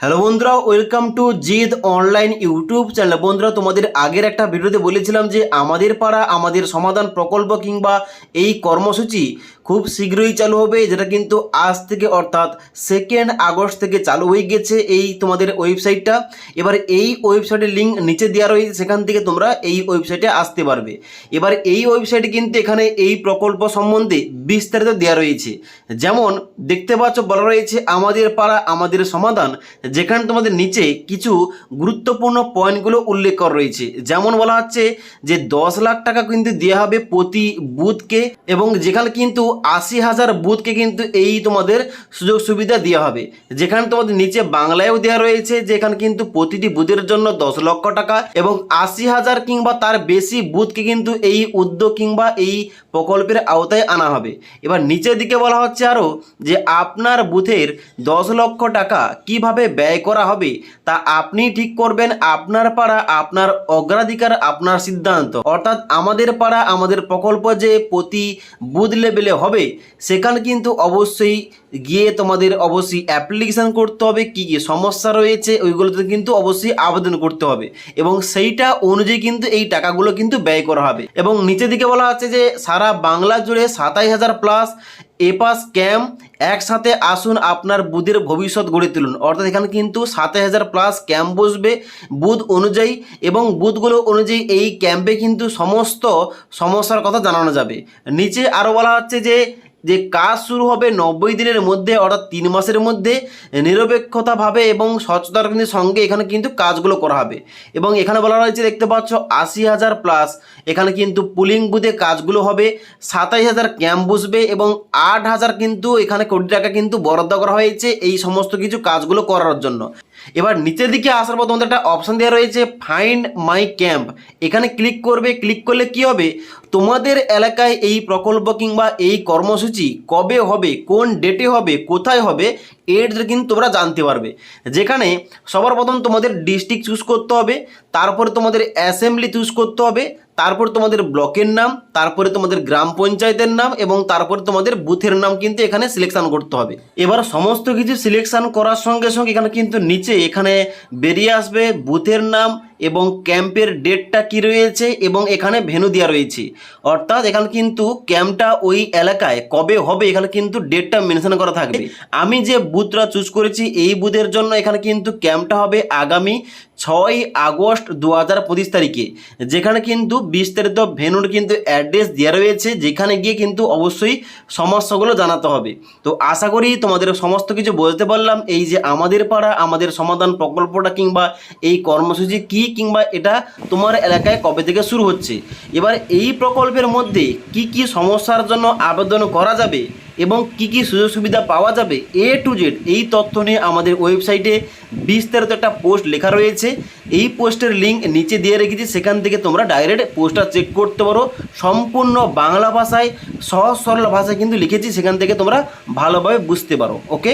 Hello বন্ধুরা, welcome to জিদ online YouTube channel. বন্ধুরা, তোমাদের আগের একটা ভিডিওতে বলেছিলাম যে আমাদের পাড়া, আমাদের সমাধান প্রকল্প কিংবা এই কর্মসূচি খুব শীঘ্রই চালু হবে, যেটা কিন্তু আজ থেকে অর্থাৎ সেকেন্ড আগস্ট থেকে চালু হয়ে গেছে এই তোমাদের ওয়েবসাইটটা। এবার এই ওয়েবসাইটের লিঙ্ক নিচে দেওয়া রয়েছে, সেখান থেকে তোমরা এই ওয়েবসাইটে আসতে পারবে। এবার এই ওয়েবসাইটে কিন্তু এখানে এই প্রকল্প সম্বন্ধে বিস্তারিত দেওয়া রয়েছে। যেমন, দেখতে পাচ্ছ, বলা রয়েছে, আমাদের পাড়া, আমাদের সমাধান। যেখানে তোমাদের নিচে কিছু গুরুত্বপূর্ণ পয়েন্টগুলো উল্লেখ করা রয়েছে। যেমন বলা হচ্ছে যে, দশ লাখ টাকা কিন্তু দেওয়া হবে প্রতি বুথকে এবং যেখানে কিন্তু আশি হাজার বুথকে কিন্তু এই তোমাদের সুযোগ সুবিধা দেওয়া হবে। যেখানে তোমাদের নিচে বাংলায়ও দেওয়া রয়েছে যেখানে কিন্তু প্রতিটি বুথের জন্য দশ লক্ষ টাকা এবং আশি হাজার কিংবা তার বেশি বুথকে কিন্তু এই উদ্যোগ কিংবা এই প্রকল্পের আওতায় আনা হবে। এবার নিচের দিকে বলা হচ্ছে আরও যে, আপনার বুথের দশ লক্ষ টাকা কীভাবে ব্যয় করা হবে, তা আপনি ঠিক করবেন আপনার পাড়া, আপনার অগ্রাধিকার, আপনার সিদ্ধান্ত। অর্থাৎ আমাদের পাড়া, আমাদের প্রকল্প যে প্রতি বুথ লেভেলে হবে, সেখানে কিন্তু অবশ্যই গিয়ে তোমাদের অবশ্যই অ্যাপ্লিকেশান করতে হবে, কি কি সমস্যা রয়েছে, ওইগুলোতে কিন্তু অবশ্যই আবেদন করতে হবে। এবং সেইটা অনুযায়ী কিন্তু এই টাকাগুলো কিন্তু ব্যয় করা হবে। এবং নিচের দিকে বলা আছে যে, সারা বাংলা জুড়ে সাতাইশ হাজার প্লাস এপাস ক্যাম্প একসাথে আসুন আপনার বুথের ভবিষ্যৎ গড়ে তুলুন। অর্থাৎ এখানে কিন্তু সাতাশ হাজার প্লাস ক্যাম্প বসবে বুথ অনুযায়ী এবং বুথগুলো অনুযায়ী এই ক্যাম্পে কিন্তু সমস্ত সমস্যার কথা জানানো যাবে। নিচে আরও বলা হচ্ছে যে যে কাজ শুরু হবে নব্বই দিনের মধ্যে অর্থাৎ তিন মাসের মধ্যে নিরপেক্ষতাভাবে এবং স্বচ্ছতার কিন্তু সঙ্গে এখানে কিন্তু কাজগুলো করা হবে। এবং এখানে বলা রয়েছে, দেখতে পাচ্ছ, আশি হাজার প্লাস এখানে কিন্তু পুলিং বুথে কাজগুলো হবে, সাতাইশ হাজার ক্যাম্প বসবে এবং আট হাজার কিন্তু এখানে কোটি টাকা কিন্তু বরাদ্দ করা হয়েছে এই সমস্ত কিছু কাজগুলো করার জন্য। এবার নিচের দিকে আসার পর তোমাদের একটা অপশান দেওয়া রয়েছে ফাইন্ড মাই ক্যাম্প এখানে ক্লিক করবে ক্লিক করলে কি হবে? তোমাদের এলাকায় এই প্রকল্প কিংবা এই কর্মসূচি কবে হবে? কোন ডেটে হবে? কোথায় হবে? এর কিন্তু তোমরা জানতে পারবে। যেখানে সবার প্রথম তোমাদের ডিস্ট্রিক্ট চুজ করতে হবে, তারপরে তোমাদের অ্যাসেম্বলি চুজ করতে হবে, তারপর তোমাদের ব্লকের নাম, তারপরে তোমাদের গ্রাম পঞ্চায়েতের নাম এবং তারপরে তোমাদের বুথের নাম কিন্তু এখানে সিলেকশান করতে হবে। এবার সমস্ত কিছু সিলেকশন করার সঙ্গে সঙ্গে এখানে কিন্তু নিচে এখানে বেরিয়ে আসবে বুথের নাম এবং ক্যাম্পের ডেটটা কি রয়েছে এবং এখানে ভেনু দেওয়া রয়েছে। অর্থাৎ এখানে কিন্তু ক্যাম্পটা ওই এলাকায় কবে হবে এখানে কিন্তু ডেটটা মেনশন করা থাকবে। আমি যে বুথটা চুজ করেছি, এই বুথের জন্য এখানে কিন্তু ক্যাম্পটা হবে আগামী ছয় আগস্ট দু হাজার পঁচিশ তারিখে। যেখানে কিন্তু বিস্তারিত ভেনুর কিন্তু অ্যাড্রেস দেওয়া রয়েছে, যেখানে গিয়ে কিন্তু অবশ্যই সমস্যাগুলো জানাতে হবে। তো আশা করি তোমাদের সমস্ত কিছু বলতে পারলাম, এই যে আমাদের পাড়া, আমাদের সমাধান প্রকল্পটা কিংবা এই কর্মসূচি কি কিংবা এটা তোমার এলাকায় কবে থেকে শুরু হচ্ছে? এবার এই প্রকল্পের মধ্যে কি কি সমস্যার জন্য আবেদন করা যাবে? এবং কি কি সুযোগ সুবিধা পাওয়া যাবে এ টু জেড এই তথ্য নিয়ে আমাদের ওয়েবসাইটে বিস্তারিত একটা পোস্ট লেখা রয়েছে। এই পোস্টের লিঙ্ক নিচে দিয়ে রেখেছি, সেখান থেকে তোমরা ডাইরেক্ট পোস্টটা চেক করতে পারো। সম্পূর্ণ বাংলা ভাষায় সহজ সরল ভাষায় কিন্তু লিখেছি, সেখান থেকে তোমরা ভালোভাবে বুঝতে পারো ওকে